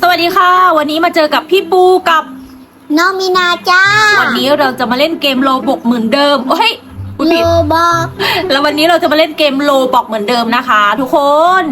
สวัสดีค่ะ วันนี้มาเจอกับพี่ปูกับน้องมีนาจ้า วันนี้เราจะมาเล่นเกมโลบอกเหมือนเดิมเฮ้ยพูดโลผิดบอก แล้ววันนี้เราจะมาเล่นเกมโลบอกเหมือนเดิมนะคะ ทุกคน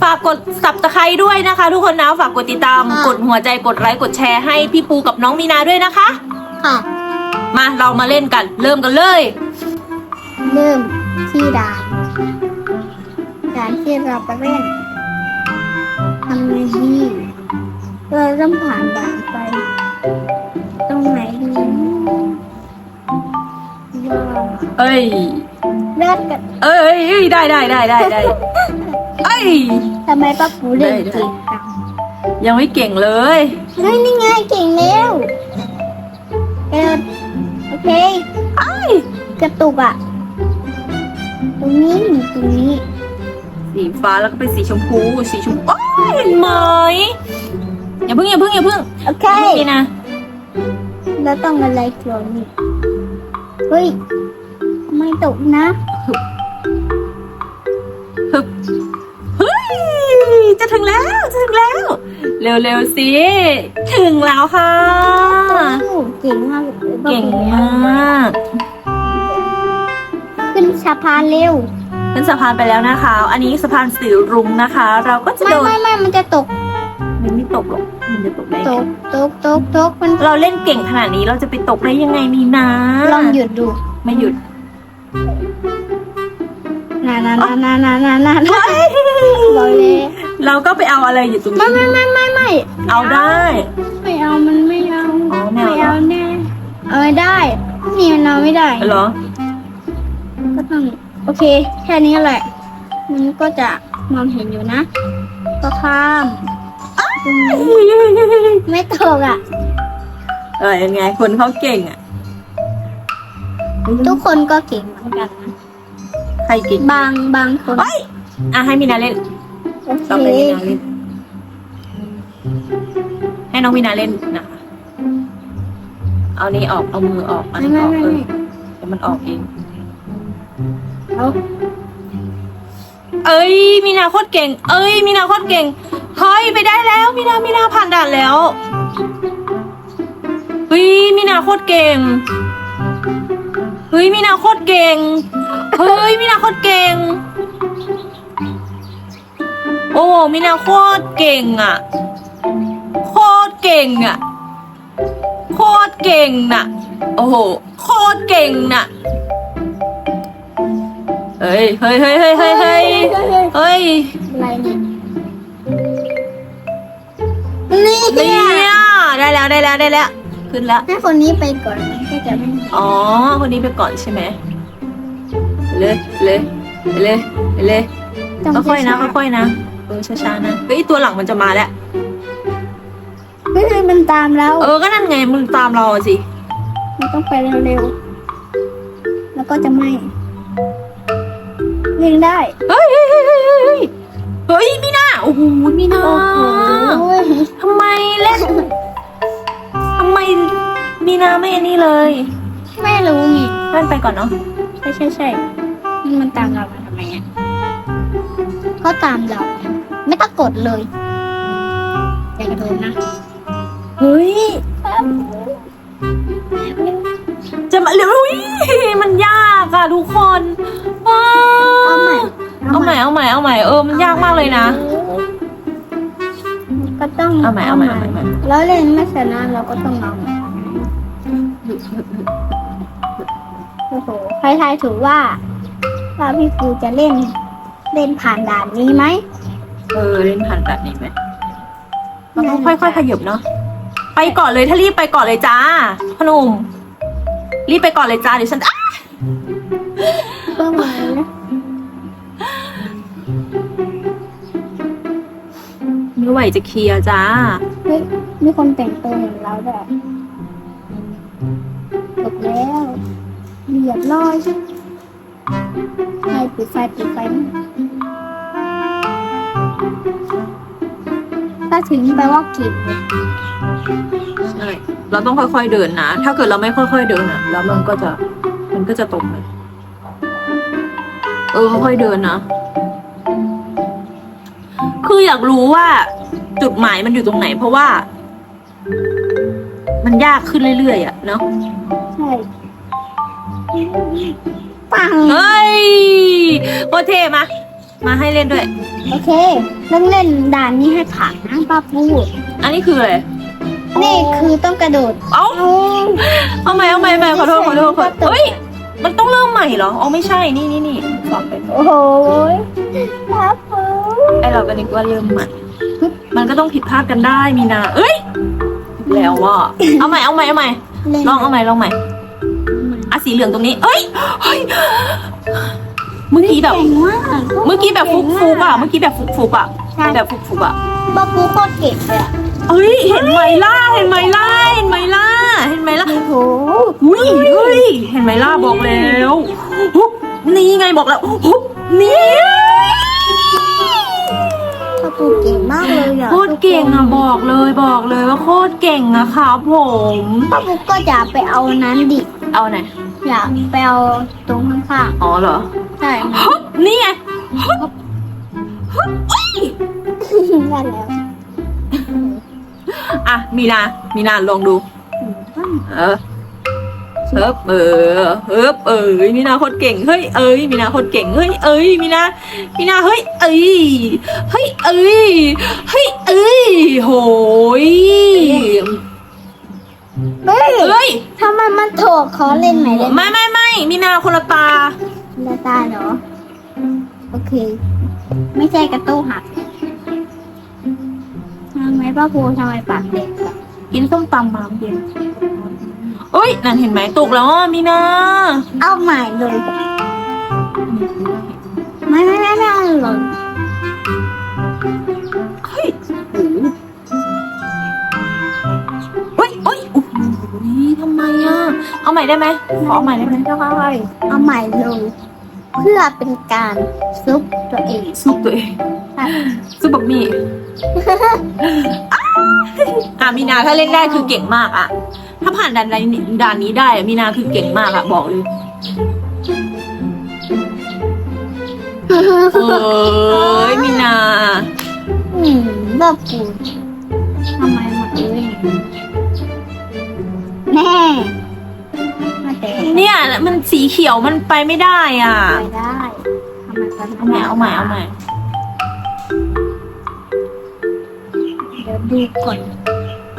ฝากกดสับตะไคร้ด้วยนะคะ ทุกคนนะฝากกดติดตาม กดหัวใจกดไลค์กดแชร์ให้พี่ปูกับน้องมีนาด้วยนะคะ ค่ะ มาเรามาเล่นกัน เริ่มกันเลย เริ่มที่ด่านด่านที่เราไปเล่นทำไงดี เราต้องผ่านด่านไป ตรงไหนดีว้าวเอ้ยเลือดกันเอ้ยเอ้ยได้ได้ได้ได้ได้เอ้ยทำไมป้าปูเล่นได้ได้เก่งจังยังไม่เก่งเลยเฮ้ยนี่ไงเก่งแล้วเออโอเคไอ้ยกระตุกอะ ตรงนี้ตรงนี้ สีฟ้าแล้วก็เป็นสีชมพู สีชมพูโอ้ยเห็นไหม อย่าเพิ่งอย่าเพิ่งอย่าเพิ่งโอเคนี่นะ แล้วต้องอะไรเกี่ยวนี่เฮ้ย ไม่ตกนะ ฮึบเฮ้ย จะถึงแล้ว จะถึงแล้วเร็วๆสิ ถึงแล้วค่ะ โอ้เก่งมากเลยเก่งมากขึ้นสะพานเร็ว ขึ้นสะพานไปแล้วนะคะ อันนี้สะพานสีรุ้งนะคะ เราก็จะไม่โดด ไม่ไม่มันจะตก มันไม่ตกหรอก มันจะตกได้ตไงกตกตกตกมันเราเล่นเก่งขนาดนี้เราจะไปตกได้ยังไงนี่นะลองหยุดดูไม่หยุดนานานานานานานานฮ้ยเราเลยเราก็ไปเอาอะไรอยู่ตรงนี้ ไม่ไม่ไม่ไม่เอาได้ ไม่เอามันไม่เอาไม่เอา เอาแน่เอาไม่ได้นี่มันเอาไม่ได้เหรอ ก็ต้องโอเค แค่นี้แหละ มันก็จะมองเห็นอยู่นะ ก็ข้าม ไม่ตกอะ เออยังไง คนเขาเก่งอะ ทุกคนก็เก่งเหมือนกันนะใครเก่งบางบางคนเฮ้ยอะให้มีนาเล่นโอต่อเคไปมีนาเล่น ให้น้องมีนาเล่นนะคะเอานี้ออก เอามือออกอันไม่นี้ออกเอไม่ไม่อเดี๋ยวมันออกเองเอาเอ้ยมีนาโคตรเก่ง เอ้ยมีนาโคตรเก่ง เฮ้ยไปได้แล้วมีนามีนาผ่านด่านแล้วเฮ้ยมีนาโคตรเก่งเฮ้ยมีนาโคตรเก่งเฮ้ยมีนาโคตรเก่ง โอ้มีนาโคตรเก่งอะ โคตรเก่งอะ โคตรเก่งน่ะ โอ้โหโคตรเก่งน่ะเฮ้ยเฮ้ยเฮ้ยเฮ้ยเฮ้ยเฮ้ย นี่ยนี่เนี่เนี่ยยได้แล้วได้แล้วได้แล้ว ขึ้นแล้ว ให้คนนี้ไปก่อนมันก็จะไม่อ๋อ คนนี้ไปก่อนใช่ไหมเลยเลยเลยเลยต้องค่อยๆนะช้าๆค่อยๆนะเออช้าๆนะเฮ้ยตัวหลังมันจะมาแล้วเฮ้ยมันตามแล้วเออก็นั่นไงมึงตามเราอะสิมันต้องไปเร็วๆแล้วก็จะไม่ยิงได้เฮ้ย นาไม่อันนี้เลย ไม่รู้ไงเล่นไปก่อนเนาะ ใช่ใช่ใช่มันตามเรามาทำไมอะก็ตามเรา ไม่ต้องกดเลยอย่ากระโดดนะ เฮ้ย จะมาเร็วอุ๊ยมันยากอะทุกคนว้าเอาใหม่ เอาใหม่ เอาใหม่ เอาใหม่ เออ มันยากมากเลยนะ ก็ต้องเอาใหม่ เอาใหม่ เอาใหม่เอาใหม่แล้วเล่นไม่ชนะเราก็ต้องเอาใหม่ โอ้โหใครทายถูกว่า ว่าพี่ปูจะเล่น เล่นผ่านด่านนี้ไหม เออเล่นผ่านแบบนี้ไหมเราต้องค่อยๆขยับเนาะไปก่อนเลยถ้ารีบไปก่อนเลยจ้าพอหนุ่มรีบไปก่อนเลยจ้าเดี๋ยวฉันอ้าก็มานะไม่ไหวจะเคลียร์จ้า เฮ้ยมีคนแต่งตัวเหมือนเราด้วยจบ แล้วเรียบร้อยไฟปิดไฟปิดไฟถ้าถึงแปลว่ากินใช่เราต้องค่อยๆเดินนะ ถ้าเกิดเราไม่ค่อยๆเดินอะ แล้วมันก็จะมันก็จะตกเลยเออค่อยๆเดินนะ คืออยากรู้ว่าจุดหมายมันอยู่ตรงไหน เพราะว่า มันยากขึ้นเรื่อยๆอะเนาะใช่ปังเฮ้ยโคตรเท่มา มาให้เล่นด้วย โอเคเรื่องเล่นด่านนี้ให้ผ่านนะป้าปูอันนี้คืออะไรนี่คือต้องกระโดด เอ้าเอาเอาใหม่เอาใหม่เอาใหม่ขอโทษขอโทษขอโทษเฮ้ยมันต้องเริ่มใหม่เหรออ๋อไม่ใช่นี่นี่นี่สอบเป็นโอ้โหป้าปูไอเราก็นึกว่าเริ่มใหม่มันก็ต้องผิดพลาดกันได้มีนา เอ้ย แล้วว่าเอาใหม่เอาใหม่เอาใหม่เล่นลองเอาใหม่ลองใหม่อะสีเหลืองตรงนี้เอ้ยเฮ้ยเมื่อกี้แบบเก่งมากเมื่อกี้แบบฟุกฟุกอะ เมื่อกี้แบบฟุกฟุกอะใช่แบบฟุกฟุกอะป้าปูโคตรเก่งเลยอะเอ้ย เห็นไหมล่ะ เห็นไหมล่ะ เห็นไหมล่ะ เห็นไหมล่ะ โอ้โหอุ้ยเฮ้ย เห็นไหมล่ะบอกแล้วหุบนี่ไงบอกแล้วหุบนี่ ป้าปูเก่งมากเลยอะโคตรเก่งอะบอกเลยบอกเลยว่าโคตรเก่งอะครับผมป้าปูก็จะไปเอานั้นดิ เอาไหนอยากไปเอาตรงข้างอ๋อเหรอๆใช่ฮึบนี่ไงฮึบฮึบอุ๊ยได้แล้วอะมีนา มีนาลองดู เออ เฮิบเออเฮิบเอ้ยมีนาโคตรเก่งเฮ้ยเอ้ยมีนาโคตรเก่งเฮ้ยเอ้ยมีนามีนาเฮ้ยเอ้ยเฮ้ยเอ้ยเฮ้ยเอ้ยโหยเฮ้ยเอ้ยทำไมมันโถกขอเล่นใหม่ได้ไหมไม่ไม่ไม่มีนาคนละตาดาตาเหรอโอเค ไม่ใช่กระตู้หักทำไมป้าปูทำไมปากเด็กกินส้มตำมาเย็น เอ้ยนั่นเห็นไหมตกแล้วอะมีนาเอาใหม่เลยไม่ไม่ไม่ไม่เอาเลยเฮ้ยโอ้โหเฮ้ยเฮ้ยโอ้โหทำไมอะ เอาใหม่ได้ไหมขอเอาใหม่ได้ไหมได้เอาใหม่เลยเพื่อเป็นการซุปตัวเองซุปตัวเองใช่ซุปบะหมี่อะมีนาถ้าเล่นได้คือเก่งมากอะ ถ้าผ่านด่านนี้ด่านนี้ได้อะมีนาคือเก่งมากอะบอกเลยเอ้ยมีนาอืมป้าปูทำไมหมดเลยแน่มาแต่เนี่ยมันสีเขียวมันไปไม่ได้อะไปได้ทำไมตอนเอาใหม่เอาใหม่เอาใหม่เดี๋ยวดูก่อน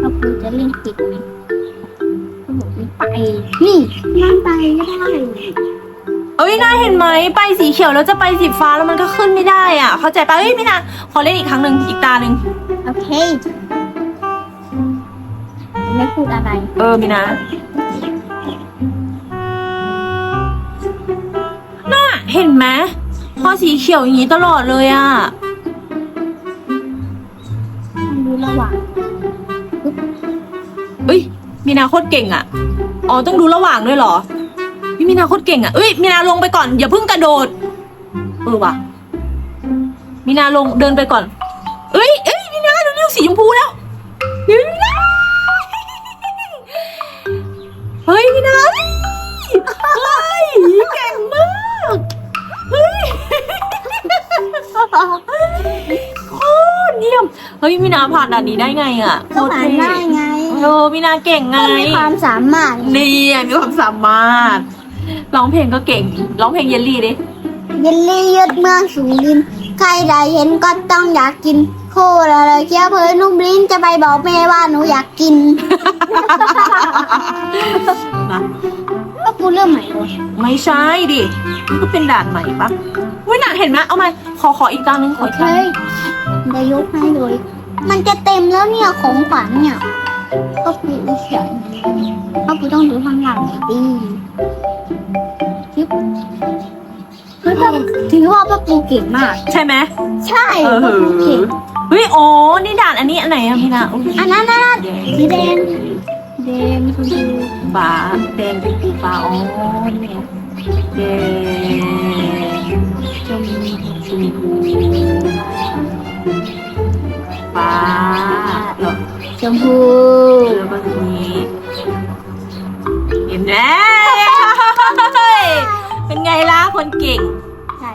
ว่าปูจะเล่นปิดไหมเขาบอก ไม่ไป นี่นั่งไปก็ได้เอ้ยน่าเห็นไหมไปสีเขียวแล้วจะไปสีฟ้าแล้วมันก็ขึ้นไม่ได้อะ เข้าใจปะเอ้ยพี่นาขอเล่นอีกครั้งหนึ่งอีกตาหนึ่งโอเค ไม่พูดอะไร เออมีนาน่าเห็นไหมพอสีเขียวอย่างนี้ตลอดเลยอะไม่รู้ระหว่างเอ้ยมีนาโคตรเก่งอะ อ๋อต้องดูระหว่างด้วยเหรอพี่มีนาโคตรเก่งอะเอ้ยมีนาลงไปก่อนอย่าเพิ่งกระโดดเออว่ะมีนาลงเดินไปก่อน เอ้ยเอ้ยมีนาดูนิ้วสีชมพูแล้วมีนาเฮ้ยมีนาเฮ้ยเก่งมากเฮ้ยโคตรเยี่ยมเฮ้ยมีนาผ่านด่านนี้ได้ไงอะโคตรผ่านเท่ เออมีนาเก่งไงก็มีความสามารถนี่ไงมีความสามารถ ร้องเพลงก็เก่ง ร้องเพลงเยลลี่ดิ เยลลี่ยืดเมืองสูงดินใครได้เห็นก็ต้องอยากกิน โคตรเลยเคี้ยวเพลินนุ่มลิ้นจะไปบอกแม่ว่าหนูอยากกินนะก็ปูเริ่มใหม่เลยไม่ใช่ดิมันก็เป็นด่านใหม่ปะวิน่ะเห็นไหมเอาไหมขอขออีกตาหนึ่งขโอออีกเคตาหนึ่งเดี๋ยวยกให้เลย มันจะเต็มแล้วเนี่ยของขวัญเนี่ย ก็ปูเขียนก็ปูต้องดูข้างหลังหน่อยดิชิบเฮ้ยป้าถือว่าป้าปูเก่งมาก ใช่ไหมใช่เออป้าปูเก่งเฮ้ยอ๋อนี่ด่านอันนี้อันไหนอะพี่นาอุ๊ยอันนั้นนะสีแดงแดงชมพูฟ้าแดงเป็นสีฟ้าอ๋อนี่ไงแดงชมพูชมพู ฟ้าหรอชมพูแล้วก็ทีนี้เห็นไหมเป็นไงล่ะคนเก่ง ใช่